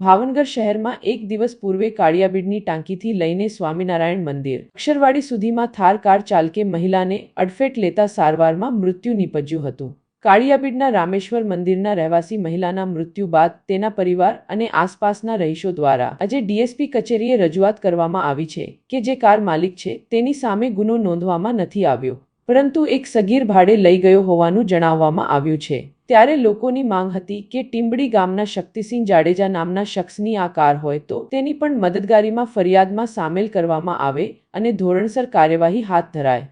ભાવનગર શહેરમાં એક દિવસ પૂર્વે કાળિયાબીડની ટાંકીથી લઈને સ્વામિનારાયણ મંદિર. અક્ષરવાડી સુધીમાં થાર કાર ચાલકે મહિલાને અડફેટ લેતા સારવારમાં મૃત્યુ નીપજ્યું હતું. કાળિયાબીડના રામેશ્વર મંદિરના રહેવાસી મહિલાના મૃત્યુ બાદ તેના પરિવાર અને આસપાસના રહીશો દ્વારા આજે ડીએસપી કચેરીએ રજૂઆત કરવામાં આવી છે કે જે કાર માલિક છે તેની સામે ગુનો નોંધવામાં નથી આવ્યો. પરંતુ એક સગીર ભાડે લઈ ગયો હોવાનું જણાવવામાં આવ્યું છે. ત્યારે લોકોની માંગ હતી કે ટીમ્બડી ગામના શક્તિસિંહ જાડેજા નામના શખ્સની આ કાર હોય તો તેની પણ મદદગારીમાં ફરિયાદમાં સામેલ કરવામાં આવે અને ધોરણસર કાર્યવાહી હાથ ધરાય.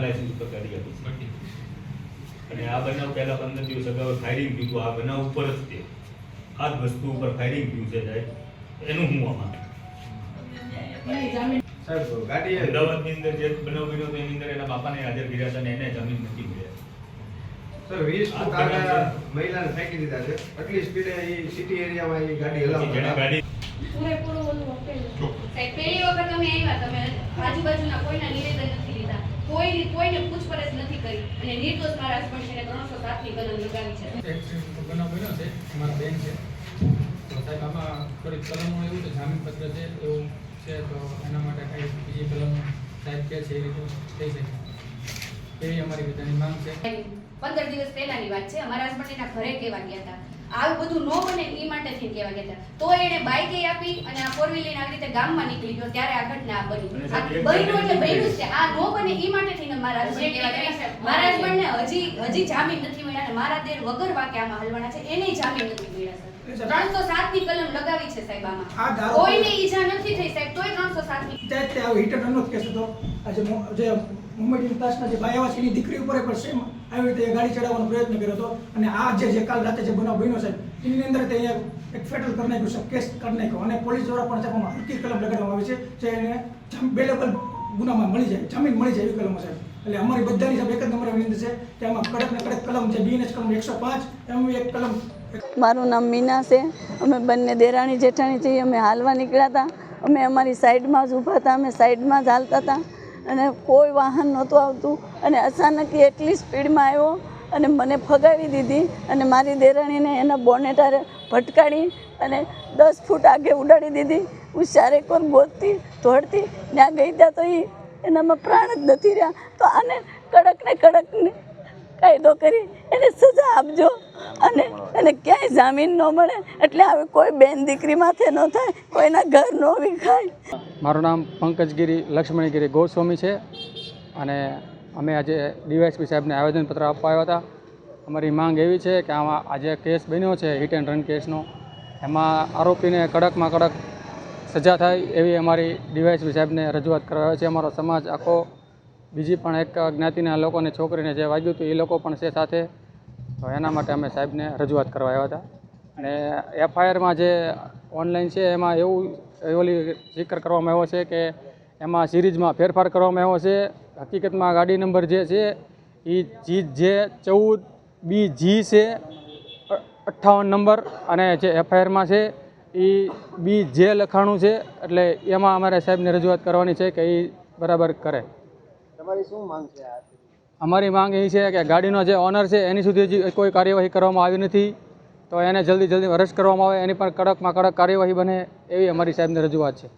લાયસન્સ ઉપર ગાડી આપી છે અને આ બનાવ પહેલા પંદર દિવસ અગાઉ ફાયરિંગ થયું હતું. આ બનાવ ઉપર જ તે આ જ વસ્તુ ઉપર ફાયરિંગ થયું છે સાહેબ. એનું હું આમાં? અમદાવાદની અંદર જે બનાવ બન્યો હતો એની અંદર એના બાપાને હાજર કર્યા હતા અને એને જમીન નથી મળ્યા. સર વીસ. મહિલાને ફેંકી દીધા છે. આટલી સ્પીડે એ સિટી એરિયામાં એ ગાડી પછી ગાડી પૂરેપૂરું ઓલું સાહેબ, પહેલી વખત તમે આવ્યા તમે આજુબાજુના કોઈના નિવેદન નથી લીધા. કોઈ કોઈને પૂછપરછ અને નિર્દોષ મારા પણ છે એને 307 ની કલમ લગાવી છે. બનાવ બન્યો છે અમારા બેન છે. તો સાહેબ આમાં થોડીક કલમો એવું છે જામીન પત્ર છે એવું છે તો એના માટે કાંઈ બીજી કલમ સાહેબ કહે છે એ રીતે થઈ શકે. એવી અમારી બધાની માંગ છે. પંદર દિવસ પહેલાની વાત છે અમારા હસબન્ડ એના ઘરે કહેવા ગયા હતા. આવું બધું ન બને એ માટે થી કહેવા ગયા તો એને બાઈક આપી અને આ ફોર વ્હીલર લઈને આવી રીતે ગામમાં નીકળી ગયો ત્યારે આ ઘટના બની. બન્યું એટલે બન્યું છે. આ ન બને એ માટે થઈને મારા. મારા husband ને હજી હજી જામીન નથી મળ્યા અને મારા દેર વગર વાકે આમાં હલવાના છે. એને જામીન નથી મળ્યા ત્રણસો સાતની કલમ લગાવી છે સાહેબ આમાં. કોઈને ઈજા નથી થઈ સાહેબ તોય ત્રણસો સાતની તે તે આવો હિટ એન્ડ રનનો જ કેસ હતો. આ જે મુંબઈ ક્લાસના જે ભાઈ છે, એની દીકરી ઉપર પણ સેમ આવી રીતે ગાડી ચડાવવાનો પ્રયત્ન કર્યો હતો. અને આ જે જે કાલ રાતે જે બનાવ બન્યો છે, એની અંદર તે એક ફેટલ કરી નાખ્યું છે કેસ કરી નાખ્યો. અને પોલીસ દ્વારા પણ તેમાં હલકી કલમ લગાડવામાં આવી છે, જે એને બેલેબલ ગુનામાં મળી જાય, જમીન મળી જાય એવી કલમો છે. એટલે અમારી બધાની સાહેબ એક જ નંબર વિનંતી છે કે આમાં કડક ને કડક કલમ છે બીએનએચ કલમ એકસો પાંચ, એમ એક કલમ મારું નામ મીના છે. અમે બંને દેરાણી જેઠાણી છીએ, અમે હાલવા નીકળ્યા હતા. અમે અમારી સાઈડમાં જ ઊભા હતા, અમે સાઈડમાં જ હાલતા હતા. અને કોઈ વાહન નહોતું આવતું. અને અચાનક એ એટલી સ્પીડમાં આવ્યો અને મને ફગાવી દીધી અને મારી દેરાણીને એના બોનેટારે ભટકાડી અને દસ ફૂટ આગે ઉડાડી દીધી. હું ચારેક વાર ગોતતી ધોડતી ત્યાં ગઈ ત્યાં તો એ એનામાં પ્રાણ જ નથી રહ્યા. તો આને કડક ને કડક ને કાયદો કરી એને સજા આપજો. અને એને ક્યાંય જામીન ન મળે. એટલે હવે કોઈ બેન દીકરી માથે ન થાય, કોઈના ઘર ન વિખાય. મારું નામ પંકજગીરી લક્ષ્મણીગીરી ગોસ્વામી છે. અને અમે આજે ડીવાયસપી સાહેબને આવેદનપત્ર આપવા આવ્યા હતા. અમારી માંગ એવી છે કે આમાં આજે કેસ બન્યો છે હિટ એન્ડ રન કેસનો. એમાં આરોપીને કડકમાં કડક સજા થાય એવી અમારી ડીવાયસપી સાહેબને રજૂઆત કરવા આવ્યા છે. અમારો સમાજ આખો બીજી પણ એક જ્ઞાતિના લોકોને છોકરીને જે વાગ્યું હતું એ લોકો પણ છે સાથે. તો એના માટે અમે સાહેબને રજૂઆત કરવા આવ્યા હતા. અને એફઆઈઆરમાં જે ઓનલાઈન છે એમાં એવું ઓલી જિક્ર કરવામાં આવ્યો છે કે એમાં સિરીઝમાં ફેરફાર કરવામાં આવ્યો છે. હકીકતમાં ગાડી નંબર જે છે એ જી જે ચૌદ બી જી છે અઠ્ઠાવન નંબર અને જે એફઆઈઆરમાં છે એ બી જે લખાણું છે. એટલે એમાં અમારે સાહેબને રજૂઆત કરવાની છે કે એ બરાબર કરે. અમારી માંગ એ છે કે ગાડીનો જે ઓનર છે, એની સુધી કોઈ કાર્યવાહી કરવામાં આવી નથી, તો એને જલ્દી જલ્દી અરેસ્ટ કરવામાં આવે, એની પણ કડકમાં કડક કાર્યવાહી બને એવી અમારી સાહેબને રજૂઆત છે.